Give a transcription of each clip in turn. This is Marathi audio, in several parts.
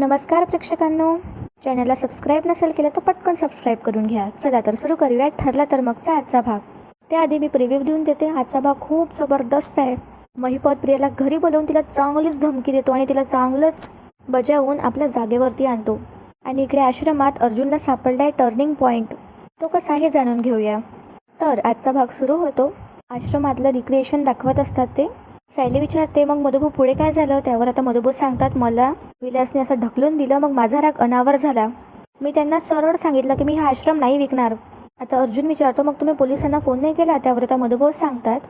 नमस्कार प्रेक्षकांनो. चॅनलला सबस्क्राईब नसेल केलं तर पटकन सबस्क्राईब करून घ्या. चला तर सुरू करूया ठरला तर मगचा आजचा भाग. त्याआधी मी प्रिव्ह्यू देऊन देते. आजचा भाग खूप जबरदस्त आहे. महिपत प्रियाला घरी बोलवून तिला चांगलीच धमकी देतो आणि तिला चांगलंच बजावून आपल्या जागेवरती आणतो. आणि इकडे आश्रमात अर्जुनला सापडला आहे टर्निंग पॉईंट तो कसा आहे जाणून घेऊया. तर आजचा भाग सुरू होतो. आश्रमातलं रिक्रिएशन दाखवत असतात ते. सायली विचारते मग मधुबू पुढे काय झालं? त्यावर आता मधुबू सांगतात मला विलासने असं ढकलून दिलं मग माझा राग अनावर झाला. मी त्यांना सरळ सांगितलं की मी हा आश्रम नाही विकणार. आता अर्जुन विचारतो मग तुम्ही पोलिसांना फोन नाही केला? त्यावर आता मधुभाऊ सांगतात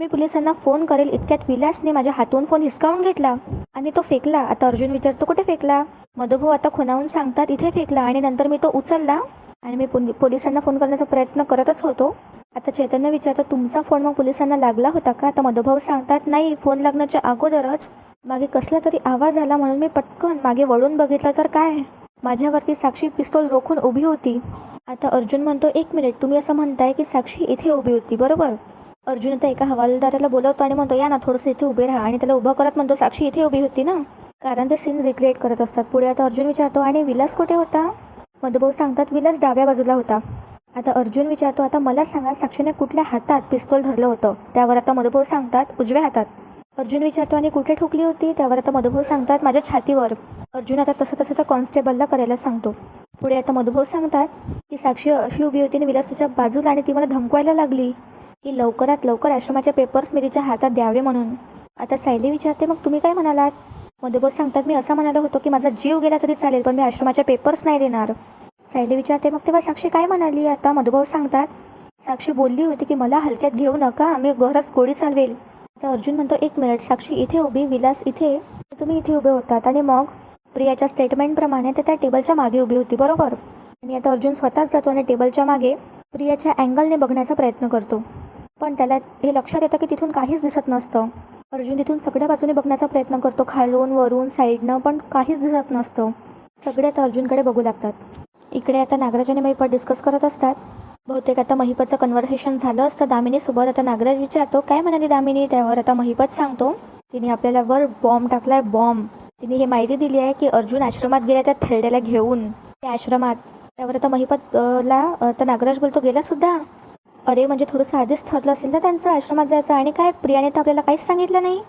मी पोलिसांना फोन करेल इतक्यात विलासने माझ्या हातून फोन हिसकावून घेतला आणि तो फेकला. आता अर्जुन विचारतो कुठे फेकला? मधुभाऊ आता खुनावून सांगतात इथे फेकला आणि नंतर मी तो उचलला आणि मी पोलिसांना फोन करण्याचा प्रयत्न करतच होतो. आता चैतन्य विचारतो तुमचा फोन मग पोलिसांना लागला होता का? आता मधुभाऊ सांगतात नाही फोन लागण्याच्या अगोदरच. मागे कसला तरी आवाज आला म्हणून मी पटकन मागे वळून बघितलं तर काय? माझ्यावरती साक्षी पिस्तोल रोखून उभी होती. आता अर्जुन म्हणतो एक मिनिट तुम्ही असं म्हणताय की साक्षी इथे उभी होती बरोबर? अर्जुन आता एका हवालदाराला बोलवतो आणि म्हणतो या ना थोडंसं इथे उभे राहा. आणि त्याला उभं करत म्हणतो साक्षी इथे उभी होती ना? कारण ते सीन रिक्रिएट करत असतात. पुढे आता अर्जुन विचारतो आणि विलास कुठे होता? मधुभाऊ सांगतात विलास डाव्या बाजूला होता. आता अर्जुन विचारतो आता मला सांगा साक्षीने कुठल्या हातात पिस्तोल धरलं होतं? त्यावर आता मधुभाऊ सांगतात उजव्या हातात. अर्जुन विचारतो आणि कुठे ठोकली होती? त्यावर आता मधुभाऊ सांगतात माझ्या छातीवर. अर्जुन आता तसं तसं त्या कॉन्स्टेबलला करायला सांगतो. पुढे आता मधुभाऊ सांगतात की साक्षी अशी उभी होती आणि विलासच्या बाजूला आणि ती मला धमकवायला लागली. की लवकरात लवकर आश्रमाचे पेपर्स मी तिच्या हातात द्यावे म्हणून. आता सायली विचारते मग तुम्ही काय म्हणालात? मधुभाऊ सांगतात मी असं म्हणालो होतो की माझा जीव गेला तरी चालेल पण मी आश्रमाचे पेपर्स नाही देणार. सायली विचारते मग तेव्हा साक्षी काय म्हणाली? आता मधुभाऊ सांगतात. साक्षी बोलली होती की मला हलक्यात घेऊ नका मी घरच गोडी चालवेल. आता अर्जुन म्हणतो एक मिनिट साक्षी इथे उभी विलास इथे? तुम्ही इथे उभे होतात आणि मग? प्रियाच्या स्टेटमेंटप्रमाणे ते त्या टेबलच्या मागे उभी होती बरोबर? आणि आता अर्जुन स्वतःच जातो आणि टेबलच्या मागे प्रियाच्या अँगलने बघण्याचा प्रयत्न करतो. पण त्याला हे लक्षात येतं की तिथून काहीच दिसत नसतं. अर्जुन तिथून सगळ्या बाजूने बघण्याचा प्रयत्न करतो खालून वरून साईडनं पण काहीच दिसत नसतं. सगळे आता अर्जुनकडे बघू लागतात. इकडे आता नागराज आणि महिपत डिस्कस करत असतात. बहुतेक आता महिपतचं कन्व्हर्सेशन झालं असतं दामिनीसोबत. आता नागराज विचारतो काय म्हणाली दामिनी? त्यावर आता महिपत सांगतो तिने आपल्याला वर बॉम्ब टाकलाय बॉम्ब तिने ही माहिती दिली आहे की अर्जुन आश्रमात गेला त्या थेरड्याला घेऊन. त्या आश्रमात. त्यावर आता महिपतला आता नागराज बोलतो गेला सुद्धा? अरे म्हणजे थोडंसं आधीच ठरलं असेल ना त्यांचं आश्रमात जायचं आणि काय प्रियाने तर आपल्याला काहीच सांगितलं नाही?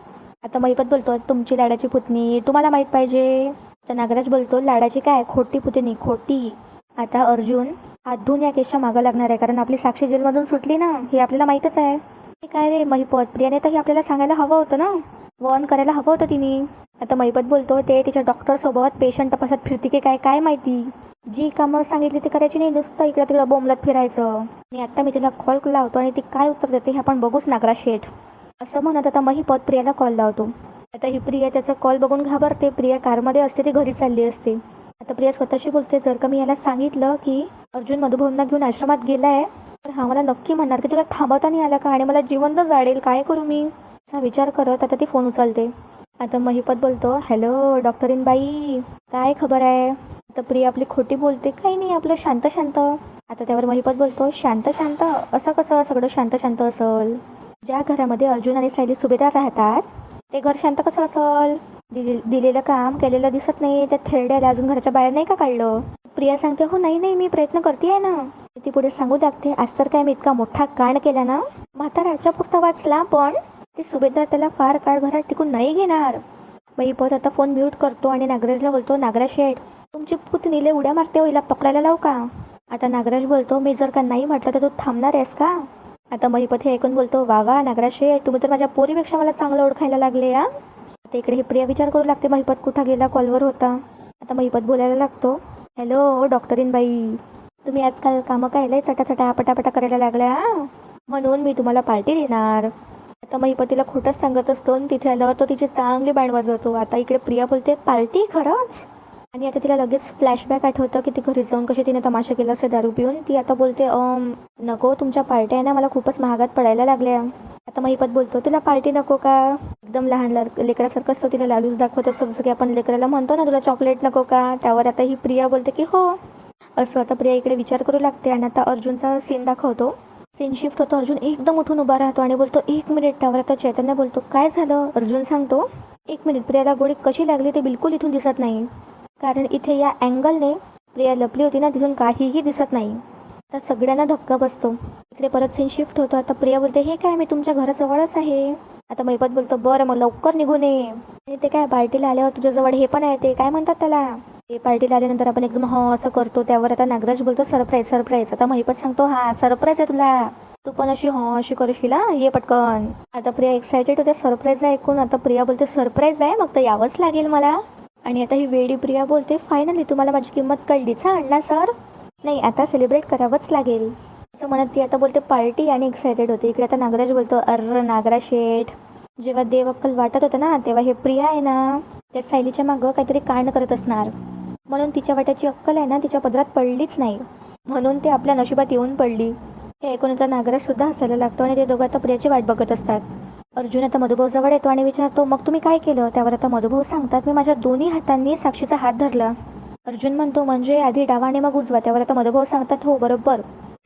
आता महिपत बोलतो तुमची लाडाची पुतणी तुम्हाला माहीत पाहिजे. तर नागराज बोलतो लाडाची काय? खोटी पुतणी खोटी. आता अर्जुन हात धुवून या केसच्या मागं लागणार आहे कारण आपली साक्षी जेलमधून सुटली ना हे आपल्याला माहीतच आहे. हे काय रे महिपत? प्रियाने तर हे आपल्याला सांगायला हवं होतं ना? वॉर्न करायला हवं होतं तिने. आता महिपत बोलतो ते तिच्या डॉक्टरसोबत पेशंट तपासत फिरती की काय काय माहिती? जी कामं सांगितली ती करायची नाही नुसतं इकडं तिकडं बोंबलत फिरायचं. आणि आत्ता मी तिला कॉल लावतो आणि ती काय उत्तर देते हे आपण बघूच नागरा शेठ. असं म्हणत आता महिपत प्रियाला कॉल लावतो. आता ही प्रिया त्याचा कॉल बघून घाबरते. प्रिया कारमध्ये असते ती घरी चालली असते. आता प्रिया स्वतःशी बोलते. जर का मी याला सांगितलं की अर्जुन मधुभवना घेऊन आश्रमात गेला आहे तर हा मला नक्की म्हणणार की तुला थांबवता नाही आला का आणि मला जिवंत जाडेल? काय करू मी? असा विचार करत आता ती फोन उचलते. आता महिपत बोलतो हॅलो डॉक्टरीन बाई काय खबर आहे? आता प्रिया आपली खोटी बोलते. काही नाही आपलं शांत शांत. आता त्यावर महिपत बोलतो शांत शांत? असं कसं? सगळं शांत शांत असल? ज्या घरामध्ये अर्जुन आणि सायली सुभेदार राहतात ते घर शांत कसं असल? दिले- दिलेलं काम केलेलं दिसत नाही त्या थेरड्याला अजून घराच्या बाहेर नाही का काढलं? प्रिया सांगते हो नाही नाही मी प्रयत्न करते आहे ना. ती पुढे सांगू लागते आज तर काय मी इतका मोठा कांड केला ना? म्हाताराच्या पुरता वाचला पण ते सुभेदार त्याला फार काळ घरात टिकून नाही घेणार. महिपत आता फोन म्यूट करतो आणि नागराजला बोलतो नागराज शेठ तुमची पुतणीले उड्या मारते होईला हिला पकडायला लावू का? आता नागराज बोलतो मी जर का नाही म्हटलं तर तू थांबणार आहेस का? आता महिपत हे ऐकून बोलतो वा वा नागराज शेठ तुम्ही तर माझ्या पोरीपेक्षा मला चांगलं ओळखायला लागले या आता इकडे हे प्रिया विचार करू लागते महिपत कुठं गेला? कॉलवर होता. आता महिपत बोलायला लागतो. हॅलो डॉक्टरीन बाई. तुम्ही आजकाल कामं काय लय चटाचटा पटापटा करायला लागल्या म्हणून मी तुम्हाला पार्टी देणार. आता महिपतीला खोटंच सांगत असतो आणि तिथे आल्यावर तो तिची चांगली बँड वाजवतो. आता इकडे प्रिया बोलते पार्टी? खरंच? आणि आता तिला लगेच फ्लॅशबॅक आठवतं की ती घरी जाऊन कशी तिने तमाशा केला असे दारू पिऊन ती आता बोलते नको तुमच्या पार्ट्या आहे ना मला खूपच महागात पडायला लागल्या. आता महिपत बोलतो तुला पार्टी नको का? एकदम लहान लेकरासारखं असतो तिला लालूच दाखवत असतो जसं की आपण लेकराला म्हणतो ना तुला चॉकलेट नको का? त्यावर आता ही प्रिया बोलते की हो. असं आता प्रिया इकडे विचार करू लागते आणि आता अर्जुनचा सीन दाखवतो. सीन शिफ्ट होतो अर्जुन एकदम उठून उभा राहतो आणि बोलतो एक मिनिट त्यावर आता चैतन्य बोलतो काय झालं? अर्जुन सांगतो एक मिनिट प्रियाला गोळी कशी लागली ते बिलकुल इथून दिसत नाही. कारण इथे या अँगलने प्रिया लपली होती ना तिथून काहीही दिसत नाही. तर सगळ्यांना धक्का बसतो. इकडे परत सीन शिफ्ट होतो. आता प्रिया बोलते हे काय मी तुमच्या घराजवळच आहे. आता महिपत बोलतो बरं मग लवकर निघून ये. आणि ते काय पार्टीला आल्यावर तुझ्याजवळ हे पण आहे ते. काय म्हणतात त्याला? ते पार्टीला आल्यानंतर आपण एकदम हो असं करतो. त्यावर आता नागराज बोलतो सरप्राईज सरप्राईज. आता महिपत सांगतो हा सरप्राईज आहे तुला. तू पण अशी हो अशी करशील ये पटकन. आता प्रिया एक्सायटेड होते सरप्राईज ऐकून. आता प्रिया बोलते सरप्राईज आहे? मग तर यावंच लागेल मला. आणि आता ही वेडी प्रिया बोलते फायनली तुम्हाला माझी किंमत कळलीच हा अण्णा सर नाही आता सेलिब्रेट करावंच लागेल. असं म्हणत ती आता बोलते पार्टी आणि एक्सायटेड होते. इकडे आता नागराज बोलतो अर्र नागराज शेठ. जेव्हा देव अक्कल वाटत होतं ना तेव्हा हे प्रिया आहे ना त्या सायलीच्या मागं काहीतरी कांड करत असणार. म्हणून तिच्या वाट्याची अक्कल आहे ना तिच्या पदरात पडलीच नाही. म्हणून ते आपल्या नशिबात येऊन पडली. हे ऐकून आता नागराज सुद्धा हसायला लागतो आणि ते दोघं आता प्रियाची वाट बघत असतात. अर्जुन आता मधुभाऊ जवळ येतो आणि विचारतो मग तुम्ही काय केलं? त्यावर आता मधुभाऊ सांगतात मी माझ्या दोन्ही हातांनी साक्षीचा हात धरला. अर्जुन म्हणतो म्हणजे आधी डावा आणि मग उजवा. त्यावर आता मधुभाऊ सांगतात हो बरोबर.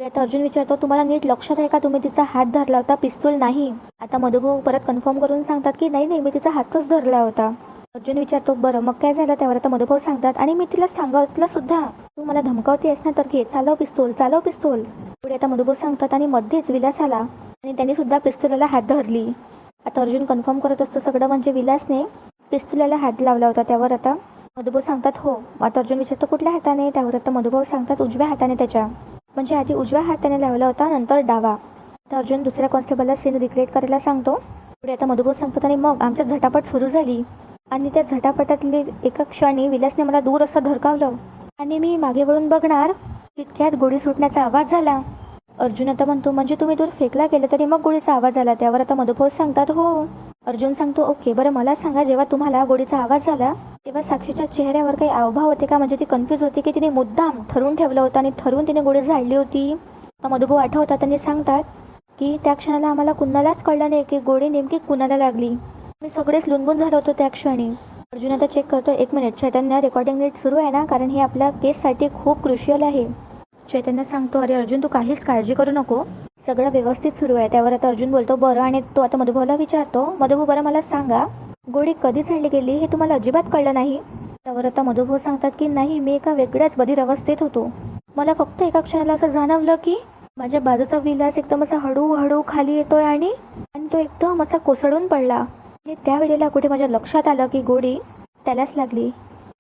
आता अर्जुन विचारतो तुम्हाला नीट लक्षात आहे का तुम्ही तिचा हात धरला होता? पिस्तूल नाही. आता मधुभाऊ परत कन्फर्म करून सांगतात की नाही नाही मी तिचा हातच धरला होता. अर्जुन विचारतो बरं मग काय झालं? त्यावर आता मधुभाऊ सांगतात आणि मी तिला सांगितलं सुद्धा. तू मला धमकावतेस ना तर घे चालव पिस्तूल चालव पिस्तूल. पुढे आता मधुभाऊ सांगतात आणि मध्येच विलास आला. आणि त्यांनी सुद्धा पिस्तुलाला हात धरली. आता अर्जुन कन्फर्म करत असतो सगळं म्हणजे विलासने पिस्तुल्याला हात लावला होता त्यावर आता. मधुभाऊ सांगतात हो आता अर्जुन विचारतो कुठल्या हाताने? त्यावर आता मधुभाऊ सांगतात उजव्या हाताने त्याच्या. म्हणजे आधी उजव्या हाताने लावला होता नंतर डावा. तर अर्जुन दुसऱ्या कॉन्स्टेबलला सीन रिक्रिएट करायला सांगतो. पुढे आता मधुभाऊ सांगतात आणि मग आमच्यात झटापट सुरू झाली. आणि त्या झटापटातली एका क्षणी विलासने मला दूर असं धरकावलं आणि मी मागे वळून बघणार तितक्यात गोळी सुटण्याचा आवाज झाला. अर्जुन आता म्हणतो म्हणजे तुम्ही दूर फेकला गेलं तरी मग गोळीचा आवाज आला त्यावर आता मधुभाऊ सांगतात हो. अर्जुन सांगतो ओके बरं मला सांगा जेव्हा तुम्हाला गोळीचा आवाज आला तेव्हा साक्षीच्या चेहऱ्यावर काही अवभाव होते का? म्हणजे ती कन्फ्यूज होती की तिने मुद्दाम ठरवून ठेवलं होतं आणि ठरवून तिने गोळी झाडली होती? तर मधुभाऊ आठवतात त्यांनी सांगतात की त्या क्षणाला आम्हाला कुणालाच कळलं नाही की गोळी नेमकी कुणाला लागली. मी सगळेच लुंबून झालो होतो त्या क्षणी. अर्जुन आता चेक करतो एक मिनिट चैतन्य रेकॉर्डिंग नीट सुरू आहे ना? कारण हे आपल्या केससाठी खूप क्रुशियल आहे. चैतन्य सांगतो अरे अर्जुन तू काहीच काळजी करू नको. सगळं व्यवस्थित सुरू आहे. त्यावर आता अर्जुन बोलतो बरं आणि तो आता मधुभाऊला विचारतो मधुभाऊ बरं मला सांगा गोळी कधी झाडली गेली? हे तुम्हाला अजिबात कळलं नाही. त्यावर आता मधुभाऊ सांगतात की नाही मी एका वेगळ्याच बधीर अवस्थेत होतो. मला फक्त एका क्षणाला असं जाणवलं की माझ्या बाजूचा विलास एकदम असा हळूहळू खाली येतोय आणि आणि तो एकदम असा कोसळून पडला. आणि त्यावेळेला कुठे माझ्या लक्षात आलं की गोळी त्यालाच लागली.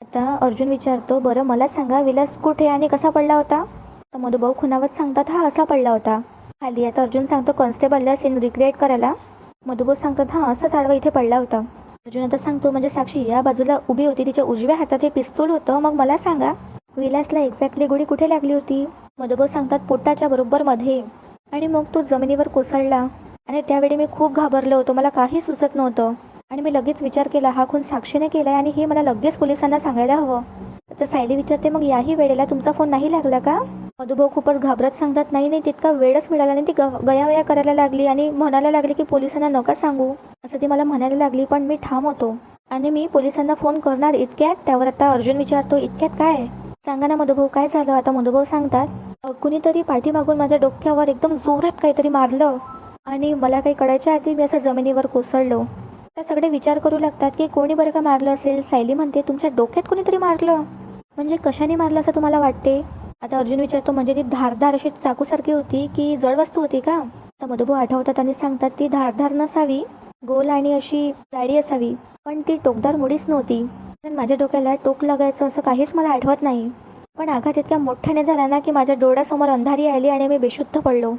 आता अर्जुन विचारतो बरं मला सांगा विलास कुठे आणि कसा पडला होता? तर मधुभाऊ खुनावत सांगतात हा असा पडला होता. खाली आता अर्जुन सांगतो कॉन्स्टेबलला सीन रिक्रिएट करायला. मधुभाऊ सांगतात हा असं साडवा इथे पडला होता. अर्जुन आता सांगतो म्हणजे साक्षी या बाजूला उभी होती तिच्या उजव्या हातात हे पिस्तूल होतं मग मला सांगा विलासला एक्झॅक्टली गोळी कुठे लागली होती? मधुभाऊ सांगतात पोटाच्या बरोबर मध्ये. आणि मग तो जमिनीवर कोसळला. आणि त्यावेळी मी खूप घाबरलो होतो मला काही सुचत नव्हतं. आणि मी लगेच विचार केला हा खून साक्षीने केलाय आणि हे मला लगेच पोलिसांना सांगायला हवं. तर सायली विचारते मग याही वेळेला तुमचा फोन नाही लागला का? मधुभाऊ खूपच घाबरत सांगतात नाही नाही तितका वेळच मिळाला नाही. ती ग गयावया करायला लागली आणि म्हणायला लागली की पोलिसांना नका सांगू. असं ती मला म्हणायला लागली पण मी ठाम होतो आणि मी पोलिसांना फोन करणार इतक्यात? त्यावर आता अर्जुन विचारतो इतक्यात काय? सांगा ना मधुभाऊ काय झालं? आता मधुभाऊ सांगतात कुणीतरी पाठीमागून माझ्या डोक्यावर एकदम जोरात काहीतरी मारलं आणि मला काही कळायच्या आधी मी असं जमिनीवर कोसळलो. त्या सगळे विचार करू लागतात की कोणी बरं का मारलं असेल? सायली म्हणते तुमच्या डोक्यात कोणीतरी मारलं. म्हणजे कशाने मारलं असं तुम्हाला वाटते? आता अर्जुन विचारतो म्हणजे ती धारधार अशी चाकूसारखी होती की जड वस्तू होती का? तर मधुभाऊ आठवतात आणि सांगतात ती धारधार नसावी गोल आणि अशी जाडी असावी पण ती टोकदार मुडीच नव्हती. पण माझ्या डोक्याला टोक लागायचं असं काहीच मला आठवत नाही. पण आघात इतक्या मोठ्याने झाला ना की माझ्या डोळ्यासमोर अंधारी आली आणि मी बेशुद्ध पडलो.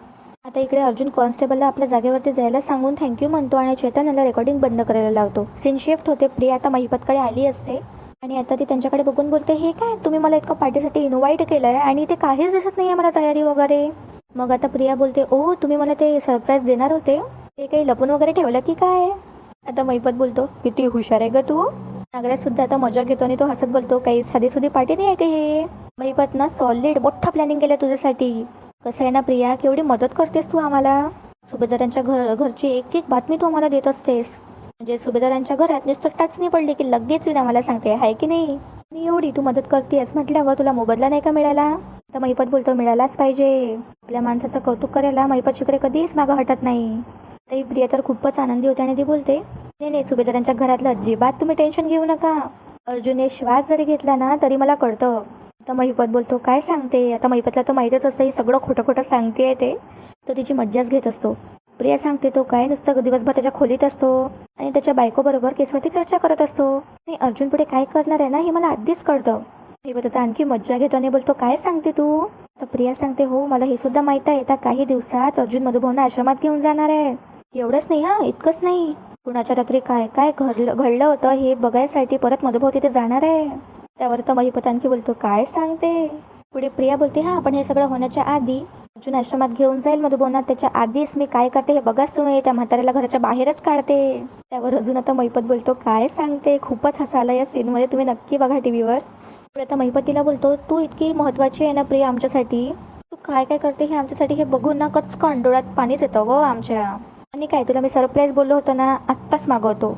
आता इकडे अर्जुन कॉन्स्टेबलला आपल्या जागेवरती जायला सांगून थँक्यू म्हणतो आणि चैतन्याला रेकॉर्डिंग बंद करायला लावतो. सीन शिफ्ट होते प्रिया आता महिपतकडे आली असते. आणि आता ती त्यांच्याकडे बघून बोलते हे काय? तुम्ही मला इतकं पार्टीसाठी इन्व्हाइट केलं आहे आणि ते काहीच दिसत नाही आहे मला तयारी वगैरे. मग आता प्रिया बोलते ओ तुम्ही मला ते सरप्राईज देणार होते? ते काही लपून वगैरे ठेवलं की काय? आता महिपत बोलतो किती हुशार आहे ग तू. नागराज सुद्धा आता मजा घेतो आणि तो हसत बोलतो काही साधी सुधी पार्टी नाही आहे का हे? मैपत ना सॉलिड मोठा प्लॅनिंग केलं तुझ्यासाठी. कसं आहे ना प्रिया केवढी मदत करतेस तू आम्हाला. सुभेदारांच्या घर घरची एक एक बातमी तू आम्हाला देत असतेस. म्हणजे सुभेदारांच्या घरात नुसतं टाचणी पडली की लगेच विना मला सांगते आहे की नाही? आणि एवढी तू मदत करतेस म्हटल्यावर तुला मोबदला नाही का मिळाला? तर महिपत बोलतो मिळालाच पाहिजे. आपल्या माणसाचं कौतुक करायला महिपत शिकडे कधीच मागं हटत नाही. तरी प्रिया तर खूपच आनंदी होते आणि ती बोलते नाही नाही सुभेदारांच्या घरातलं अजिबात तुम्ही टेन्शन घेऊ नका. अर्जुनने श्वास जरी घेतला ना तरी मला कळतं. आता महिपत बोलतो काय सांगते? आता महिपतला तर माहीतच असतं हे सगळं खोटं खोटं सांगते ते. तो तिची मज्जाच घेत असतो. प्रिया सांगते तो काय नुसतं दिवसभर त्याच्या खोलीत असतो आणि त्याच्या बायकोबरोबर केसवरती चर्चा करत असतो. आणि अर्जुन पुढे काय करणार आहे ना हे मला आधीच कळतं. महिपत आता आणखी मज्जा घेतो आणि बोलतो काय सांगते तू? तर प्रिया सांगते हो मला हे सुद्धा माहीत आहे. आता काही दिवसात अर्जुन मधुभावना आश्रमात घेऊन जाणार आहे. एवढंच नाही हा इतकंच नाही. कुणाच्या रात्री काय काय घडलं घडलं होतं हे बघायसाठी परत मधुभाऊ तिथे जाणार आहे? त्यावर तर महिपत आणखी बोलतो काय सांगते? पुढे प्रिया बोलते हा आपण हे सगळं होण्याच्या आधी अर्जुन आश्रमात घेऊन जाईल मधुभावना त्याच्या आधीच मी काय करते हे बघाच तुम्ही त्या म्हाताऱ्याला घराच्या बाहेरच काढते. त्यावर अजून आता महिपत बोलतो काय सांगते? खूपच हसाला या सीनमध्ये तुम्ही नक्की बघा टी व्हीवर पुढे आता महिपतीला बोलतो तू इतकी महत्वाची आहे ना प्रिया आमच्यासाठी. तू काय काय करते हे आमच्यासाठी हे बघून ना कचकन डोळ्यात पाणीच येतं ग आमच्या. आणि काय तुला मी सरप्राईज बोललो होतो ना आत्ताच मागवतो.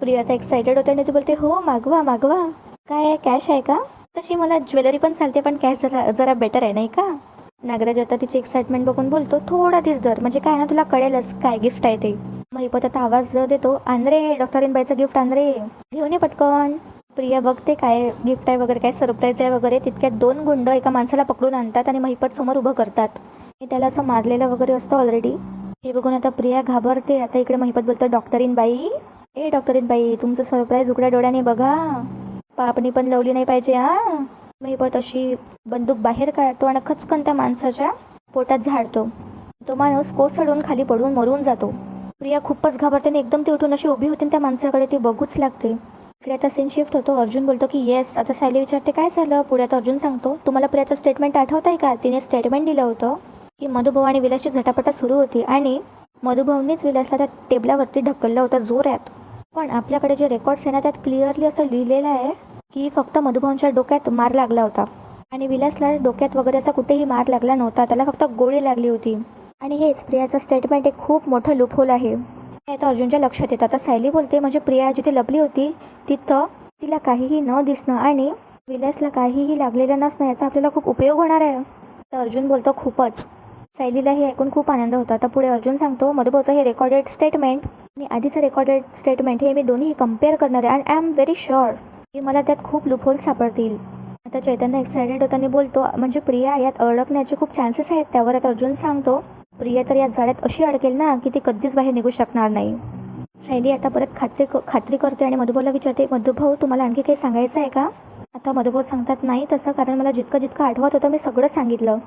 प्रिया आता एक्सायटेड होते आणि ती बोलते हो मागवा मागवा. काय कॅश आहे का? तशी मला ज्वेलरी पण चालते पण कॅश जरा जरा बेटर आहे नाही का? नागराज आता तिची एक्साइटमेंट बघून बोलतो थोडा धीर धर म्हणजे काय ना तुला कळेलच काय गिफ्ट आहे ते. महिपत आता आवाज देतो आंद्रे डॉक्टरीनबाईचं गिफ्ट आंद्रे घेऊन ये पटकन. प्रिया बघते काय गिफ्ट आहे वगैरे काय सरप्राईज आहे वगैरे तितक्यात दोन गुंड एका माणसाला पकडून आणतात आणि महिपत समोर उभं करतात. हे त्याला असं मारलेलं वगैरे असतं ऑलरेडी हे बघून आता प्रिया घाबरते. आता इकडे महिपत बोलतो डॉक्टरीन बाई ए डॉक्टरीन बाई तुमचं सरप्राईज उघड्या डोळ्याने बघा. पापणी पण लवली नाही पाहिजे हा? महिपत अशी बंदूक बाहेर काढतो आणि खचकन त्या माणसाच्या पोटात झाडतो. तो माणूस कोसळून खाली पडून मरून जातो. प्रिया खूपच घाबरते आणि एकदम ती उठून अशी उभी होती त्या माणसाकडे ती बघूच लागते. इकडे आता सीन शिफ्ट होतो. अर्जुन बोलतो की येस आता सायली विचारते काय झालं? पुढे आता अर्जुन सांगतो तुम्हाला प्रियाचं स्टेटमेंट आठवत आहे का? तिने स्टेटमेंट दिलं होतं की मधुभाऊ आणि विलासची झटापटा सुरू होती आणि मधुभाऊनीच विलासला त्या टेबलावरती ढकललं होतं जोरात. पण आपल्याकडे जे रेकॉर्ड्स आहे ना त्यात क्लिअरली असं लिहिलेलं आहे की फक्त मधुभाऊंच्या डोक्यात मार लागला होता. आणि विलासला डोक्यात वगैरे असा कुठेही मार लागला नव्हता. त्याला फक्त गोळी लागली होती. आणि हेच प्रियाचं स्टेटमेंट एक खूप मोठं लुपहोल आहे. हे आता अर्जुनच्या लक्षात येतं. आता सायली बोलते म्हणजे प्रिया जिथे लपली होती तिथं तिला काहीही न दिसणं आणि विलासला काहीही लागलेलं नसणं याचा आपल्याला खूप उपयोग होणार आहे. तर अर्जुन बोलतो खूपच. सायलीला हे ऐकून खूप आनंद होता. आता पुढे अर्जुन सांगतो मधुभाऊचं हे रेकॉर्डेड स्टेटमेंट आणि आधीचं रेकॉर्डेड स्टेटमेंट हे मी दोन्ही कंपेअर करणार आहे. And I am very sure की मला त्यात खूप लुफोल सापडतील. आता चैतन्य एक्सायटेड होताना बोलतो म्हणजे प्रिया यात अडकण्याचे खूप चान्सेस आहेत. त्यावर आता अर्जुन सांगतो प्रिया तर या जाळ्यात अशी अडकेल ना की ती कधीच बाहेर निघू शकणार नाही. सायली आता परत खात्री खात्री करते आणि मधुभाऊला विचारते मधुभाऊ तुम्हाला आणखी काही सांगायचं आहे का? आता मधुभाऊ सांगतात नाही तसं कारण मला जितकं जितकं आठवत होतं मी सगळं सांगितलं.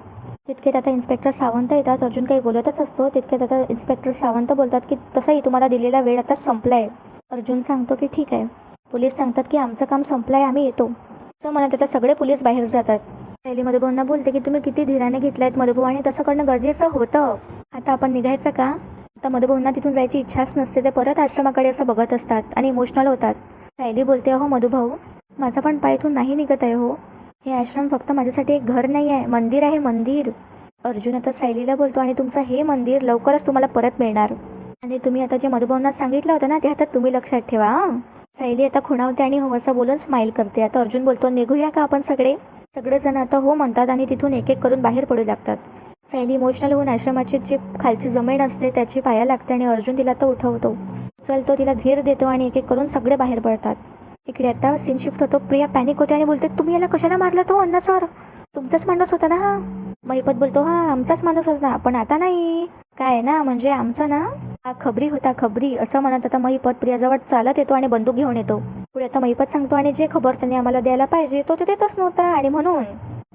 तितकेत आता इन्स्पेक्टर सावंत येतात अर्जुन काही बोलतच असतो. तितक्यात आता इन्स्पेक्टर सावंत बोलतात की तसंही तुम्हाला दिलेला वेळ आता संपलाय. अर्जुन सांगतो की ठीक आहे. पोलीस सांगतात की आमचं काम संपलं आहे आम्ही येतो. असं म्हणत आता सगळे पोलीस बाहेर जातात. पहिली मधुभाऊंना बोलते की तुम्ही किती धीराने घेतलायत मधुभाऊ आणि तसं करणं गरजेचं होतं. आता आपण निघायचं का? आता मधुभाऊंना तिथून जायची इच्छाच नसते ते परत आश्रमाकडे असं बघत असतात आणि इमोशनल होतात. सायली बोलते अहो मधुभाऊ माझा पण पाय इथून नाही निघत आहे हो. हे आश्रम फक्त माझ्यासाठी एक घर नाही आहे. मंदिर आहे मंदिर. अर्जुन आता सायलीला बोलतो आणि तुमचं हे मंदिर लवकरच तुम्हाला परत मिळणार. आणि तुम्ही आता जे मधुभाऊंना सांगितलं होतं ना ते आता तुम्ही लक्षात ठेवा हां. सायली आता खुणावते आणि हो असं बोलून स्माईल करते. आता अर्जुन बोलतो निघूया का आपण सगळे? सगळेजण आता हो म्हणतात आणि तिथून एक एक करून बाहेर पडू लागतात. सायली इमोशनल होऊन आश्रमाची जी खालची जमीन असते त्याची पाया लागते आणि अर्जुन तिला तर उठवतो. चलतो तिला धीर देतो आणि एक एक करून सगळे बाहेर पडतात. इकडे आता सीन शिफ्ट होतो. प्रिया पॅनिक होते आणि बोलते तुम्ही याला कशाला मारला तो अण्णा सर तुमचाच माणूस होता ना हा? महिपत बोलतो हा आमचाच माणूस होता ना पण आता नाही. काय ना म्हणजे आमचा ना हा खबरी होता खबरी असं म्हणत आता महिपत प्रियाजवळ चालत येतो आणि बंदूक घेऊन येतो. पुढे आता महिपत सांगतो आणि जे खबर त्यांनी आम्हाला द्यायला पाहिजे तो ते देतच नव्हता. आणि म्हणून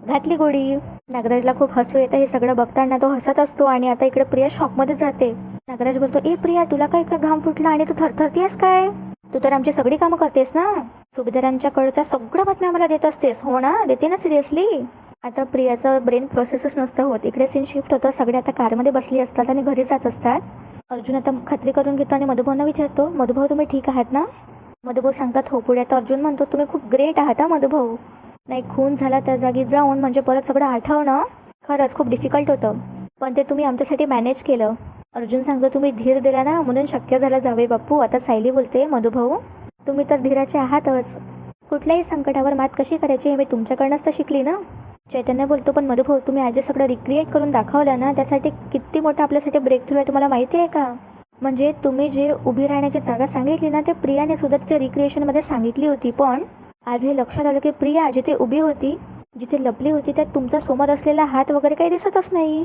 घातली गोडी नागराजला खूप हसू येतं. हे सगळं बघताना तो हसत असतो आणि आता इकडे प्रिया शॉकमध्ये जाते. नागराज बोलतो ए प्रिया तुला काय इतका घाम फुटला आणि तू थरथरतीयस काय? तू तर आमची सगळी कामं करतेस ना? सुभेदारांच्याकडच्या सगळ्या बातम्या आम्हाला देत असतेस. हो ना? देते ना सिरियसली? आता प्रियाचं ब्रेन प्रोसेसच नसतं होत. इकडे सीन शिफ्ट होतं. सगळे आता कारमध्ये बसली असतात आणि घरी जात असतात. अर्जुन आता खात्री करून घेतो आणि मधुभावना विचारतो मधुभाऊ तुम्ही ठीक आहात ना? मधुभाऊ सांगतात हो पुढे आता अर्जुन म्हणतो तुम्ही खूप ग्रेट आहात हा मधुभाऊ. नाही खून झाला त्या जागी जाऊन म्हणजे परत सगळं आठवणं खरंच खूप डिफिकल्ट होतं. पण ते तुम्ही आमच्यासाठी मॅनेज केलं. अर्जुन सांगतो तुम्ही धीर दिला ना म्हणून शक्य झालं जावे बाप्पू आता सायली बोलते मधुभाऊ तुम्ही तर धीराचे आहातच. कुठल्याही संकटावर मात कशी करायची हे मी तुमच्याकडनंच तर शिकली ना. चैतन्य बोलतो पण मधुभाऊ तुम्ही आज जे सगळं रिक्रिएट करून दाखवलं ना त्यासाठी किती मोठं आपल्यासाठी ब्रेक थ्रू आहे तुम्हाला माहिती आहे का? म्हणजे तुम्ही जे उभी राहण्याची जागा सांगितली ना ते प्रियाने सुद्धा तिच्या रिक्रिएशनमध्ये सांगितली होती. पण आज हे लक्षात आलं की प्रिया जिथे उभी होती जिथे लपली होती त्यात तुमचा समोर असलेला हात वगैरे काही दिसतच नाही.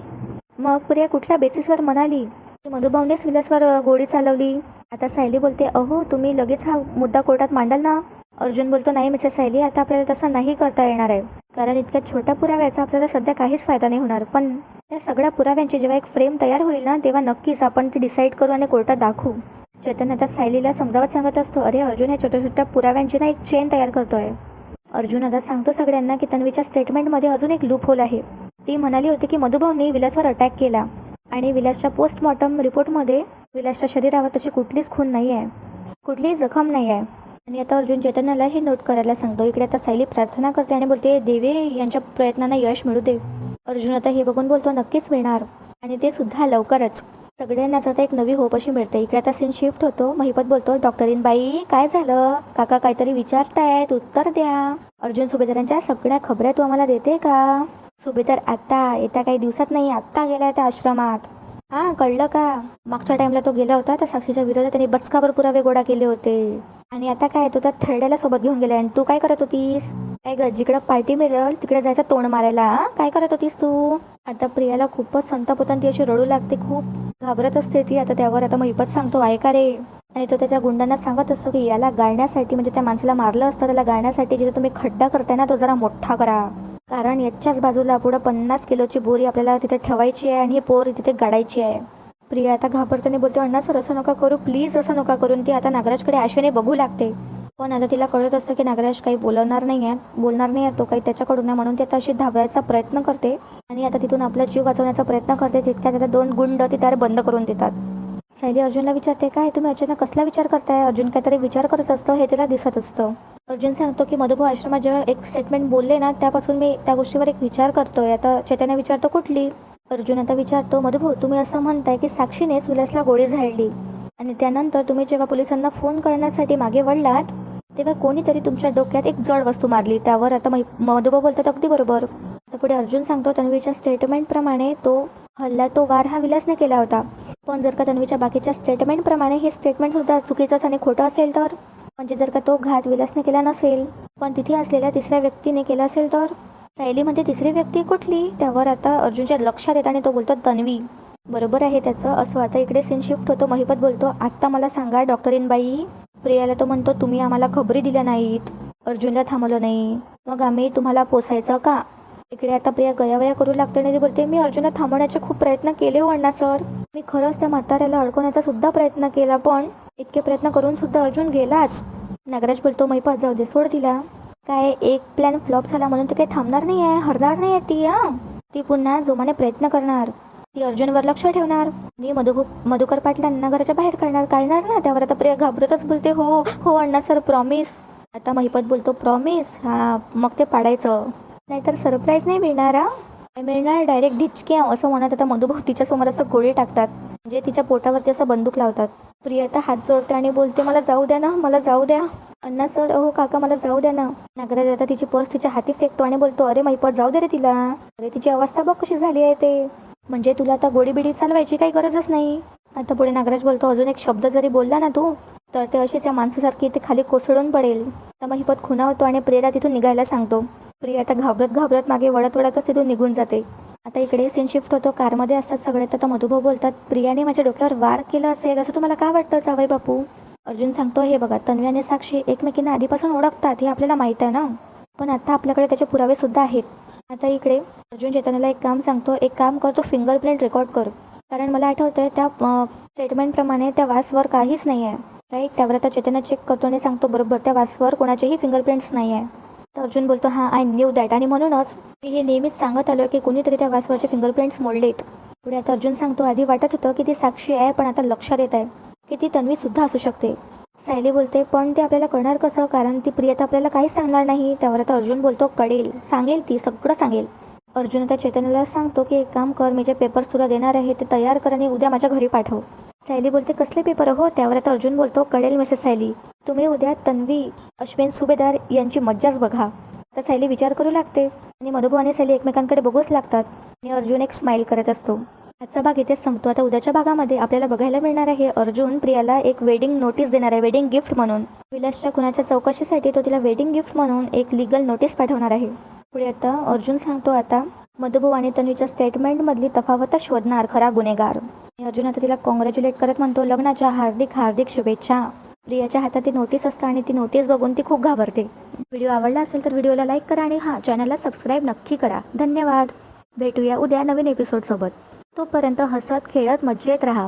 मग प्रिया कुठल्या बेसिसवर म्हणाली? की मधुभाऊनेच विलासवर गोळी चालवली. आता सायली बोलते अहो तुम्ही लगेच हा मुद्दा कोर्टात मांडाल ना? अर्जुन बोलतो नाही मिसेस सायली आता आपल्याला तसा नाही करता येणार आहे. कारण इतक्या छोट्या पुराव्याचा आपल्याला सध्या काहीच फायदा नाही होणार. पण या सगळ्या पुराव्यांची जेव्हा एक फ्रेम तयार होईल ना तेव्हा नक्कीच आपण ती डिसाईड करू आणि कोर्टात दाखवू. चेतन आता सायलीला समजावत सांगत असतो अरे अर्जुन या छोट्या छोट्या पुराव्यांची ना एक चेन तयार करतोय. अर्जुन आता सांगतो सगळ्यांना की तन्वीच्या स्टेटमेंटमध्ये अजून एक लूप होल आहे. ती म्हणाली होती की मधुभावनी विलासवर अटॅक केला. आणि विलासच्या पोस्टमॉर्टम रिपोर्टमध्ये विलासच्या शरीरावर तशी कुठलीच खून नाही आहे कुठलीही जखम नाही आहे आणि आता अर्जुन चैतन्याला हे नोट करायला सांगतो. इकडे आता सायली प्रार्थना करते आणि बोलते देवे यांच्या प्रयत्नांना यश मिळू दे. अर्जुन आता हे बघून बोलतो नक्कीच मिळणार. आणि ते सुद्धा लवकरच. सगळ्यांनाच आता एक नवी होप अशी मिळते. इकडे आता सीन शिफ्ट होतो. महिपत बोलतो डॉक्टरीन बाई काय झालं? काका काहीतरी विचारतायत. उत्तर द्या. अर्जुन सुभेदारांच्या सगळ्या खबऱ्या तू आम्हाला देते का? सुभेदार आत्ता येत्या काही दिवसात नाही आत्ता गेलाय त्या आश्रमात. हा कळलं का? मागच्या टाइमला तो गेला होता त्या साक्षीच्या विरोधात त्यांनी बचकावर पुरावे गोळा केले होते. आणि आता काय तो त्या थर्ड्याला सोबत घेऊन गेला आणि तू काय करत होतीस? काय ग जिकडं पार्टी मिळेल तिकडे जायचं तोंड मारायला काय करत होतीस तू? आता प्रियाला खूपच संताप होता ती अशी रडू लागते खूप घाबरत असते ती. आता त्यावर आता महिपत सांगतो ऐका रे? आणि तो त्याच्या गुंडांना सांगत असतो की याला गाळण्यासाठी म्हणजे त्या माणसाला मारलं असतं त्याला गाळण्यासाठी जिथे तुम्ही खड्डा करताय ना तो जरा मोठा करा. कारण याच्याच बाजूला पुढं पन्नास किलोची बोरी आपल्याला तिथे ठेवायची आहे आणि ही पोर तिथे गाडायची आहे. प्रिया आता घाबरताना बोलते अण्णा सर असं नका करू प्लीज असं नका करून ती आता नागराजकडे आशेने बघू लागते. पण आता तिला कळत असतं की नागराज काही बोलवणार नाही आहे बोलणार नाही आहे तो काही त्याच्याकडून आहे म्हणून ती आता अशी धावायचा प्रयत्न करते आणि आता तिथून आपला जीव वाचवण्याचा प्रयत्न करते तितक्यात आता दोन गुंड ती दार बंद करून देतात. सायली अर्जुनला विचारते काय तुम्ही अचानक कसला विचार करताय? अर्जुन काहीतरी विचार करत असतो हे तिला दिसत असतं. अर्जुन सांगतो की मधुभाऊ आश्रमात जेव्हा एक स्टेटमेंट बोलले ना त्यापासून मी त्या गोष्टीवर एक विचार करतोय. आता चैतन्य विचारतो कुठली? अर्जुन आता विचारतो मधुभाऊ तुम्ही असं म्हणताय की साक्षीनेच विलासला गोळी झाडली आणि त्यानंतर तुम्ही जेव्हा पोलिसांना फोन करण्यासाठी मागे वळलात तेव्हा कोणीतरी तुमच्या डोक्यात एक जड वस्तू मारली. त्यावर आता मै- मधुभाऊ बोलतात अगदी बरोबर. आता पुढे अर्जुन सांगतो तन्वीच्या स्टेटमेंटप्रमाणे तो हल्ला तो वार हा विलासने केला होता. पण जर का तन्वीच्या बाकीच्या स्टेटमेंटप्रमाणे हे स्टेटमेंट सुद्धा चुकीचंच आणि खोटं असेल तर? म्हणजे जर का तो घात विलासने केला नसेल पण तिथे असलेल्या तिसऱ्या व्यक्तीने केला असेल तर? सायलीमध्ये तिसरी व्यक्ती कुठली? त्यावर आता अर्जुनच्या लक्षात येत आणि तो बोलतो तन्वी. बरोबर आहे त्याचं. असं आता इकडे सीन शिफ्ट होतो. महिपत बोलतो आत्ता मला सांगा डॉक्टरीनबाई प्रियाला तो म्हणतो तुम्ही आम्हाला खबरी दिल्या नाहीत. अर्जुनला थांबवलं नाही. मग आम्ही तुम्हाला पोसायचं का? इकडे आता प्रिया गयावया करू लागते. आणि ती बोलते. मी अर्जुनला थांबवण्याचे खूप प्रयत्न केले हो अण्णा सर. मी खरंच त्या म्हाताऱ्याला अडकवण्याचा सुद्धा प्रयत्न केला पण इतके प्रयत्न करून सुद्धा अर्जुन गेलाच. नागराज बोलतो मैपात जाऊ दे सोड तिला. काय एक प्लॅन फ्लॉप झाला म्हणून ती काही थांबणार नाही आहे हरणार नाही आहे ती हा. ती पुन्हा जोमाने प्रयत्न करणार. ती अर्जुनवर लक्ष ठेवणार. आणि मधु मधुकर पाटलांना घराच्या बाहेर काढणार काढणार ना? त्यावर आता प्रिया घाबरतच बोलते हो हो अण्णा सर प्रॉमिस आता महिपत बोलतो प्रॉमिस हा मग ते पाडायचं. नाहीतर सरप्राईज नाही मिळणार हा? काय मिळणार डायरेक्ट ढिचक्या असं म्हणत आता मधुभाऊ तिच्या समोर असं गोळी टाकतात. म्हणजे तिच्या पोटावरती असं बंदूक लावतात. प्रिया हात जोडते आणि बोलते मला जाऊ द्या ना मला जाऊ द्या. अण्णा सर अहो काका मला जाऊ द्या ना. नागराज आता तिची पर्स तिच्या हाती फेकतो आणि बोलतो अरे मैपत जाऊ दे रे तिला. अरे तिची अवस्था बघ कशी झाली आहे ते. म्हणजे तुला आता गोडीबिडी चालवायची काही गरजच नाही. आता पुढे नागराज बोलतो अजून एक शब्द जरी बोलला ना तू तर ते अशीच या माणसासारखी ते खाली कोसळून पडेल. तर महिपत खुनावतो आणि प्रियाला तिथून निघायला सांगतो. प्रिया आता घाबरत घाबरत मागे वळत वळतच तिथून निघून जाते. आता इकडे सीन शिफ्ट होतो कारमध्ये असतात सगळे तर आता मधुभाऊ बोलतात प्रियाने माझ्या डोक्यावर वार केला असेल असं तुम्हाला काय वाटतं जावई बापू? अर्जुन सांगतो हे बघा तन्वी आणि साक्षी एकमेकींना आधीपासून ओळखतात हे आपल्याला माहीत आहे ना? पण आता आपल्याकडे त्याचे पुरावे सुद्धा आहेत. आता इकडे अर्जुन चेतनाला एक काम सांगतो एक काम कर तो फिंगरप्रिंट रेकॉर्ड कर. कारण मला आठवतंय त्या स्टेटमेंटप्रमाणे त्या वासवर काहीच नाही आहे राईट त्यावर आता चेतना चेक करतो आणि सांगतो बरोबर त्या वासवर कोणाचेही फिंगरप्रिंट्स नाही आहे तर अर्जुन बोलतो हां आय न्यू दॅट आणि म्हणूनच मी हे नेहमीच सांगत आलो की कोणीतरी त्या वासवरचे फिंगरप्रिंट्स मोडलेत. पुढे आता अर्जुन सांगतो आधी वाटत होतं की ती साक्षी आहे पण आता लक्षात येत आहे की ती तन्वी सुद्धा असू शकते. सायली बोलते पण ते आपल्याला कळणार कसं? कारण ती प्रियता आपल्याला काहीच सांगणार नाही. त्यावर आता अर्जुन बोलतो कळेल. सांगेल ती सगळं सांगेल. अर्जुन आता चैतन्याला सांगतो की एक काम कर मी जे पेपर्स तुला देणार आहे ते तयार कर आणि उद्या माझ्या घरी पाठव. सायली बोलते कसले पेपर हो? त्यावर आता अर्जुन बोलतो कळेल मिसेस सायली तुम्ही उद्या तन्वी अश्विन सुभेदार यांची मज्जाच बघा. तर सायली विचार करू लागते आणि मधुभाऊ आणि सायली एकमेकांकडे बघूच लागतात आणि अर्जुन एक स्माईल करत असतो. आजचा भाग इथेच संपतो. आता उद्याच्या भागामध्ये आपल्याला बघायला मिळणार आहे अर्जुन प्रियाला एक वेडिंग नोटीस देणार आहे वेडिंग गिफ्ट म्हणून. विलासच्या कुणाच्या चौकशीसाठी तो तिला वेडिंग गिफ्ट म्हणून एक लिगल नोटीस पाठवणार आहे. पुढे आता अर्जुन सांगतो आता मधुभाऊ आणि तन्वीच्या स्टेटमेंटमधली तफावत शोधणार खरा गुन्हेगार. अर्जुन आता तिला कॉंग्रॅच्युलेट करत म्हणतो लग्नाच्या हार्दिक हार्दिक शुभेच्छा. प्रियाच्या हातात ती नोटीस असते आणि ती नोटीस बघून ती खूप घाबरते. व्हिडिओ आवडला असेल तर व्हिडिओला लाईक करा आणि हां चॅनलला सबस्क्राईब नक्की करा. धन्यवाद. भेटूया उद्या नवीन एपिसोडसोबत तोपर्यंत हसत खेळत मज्जेत राहा.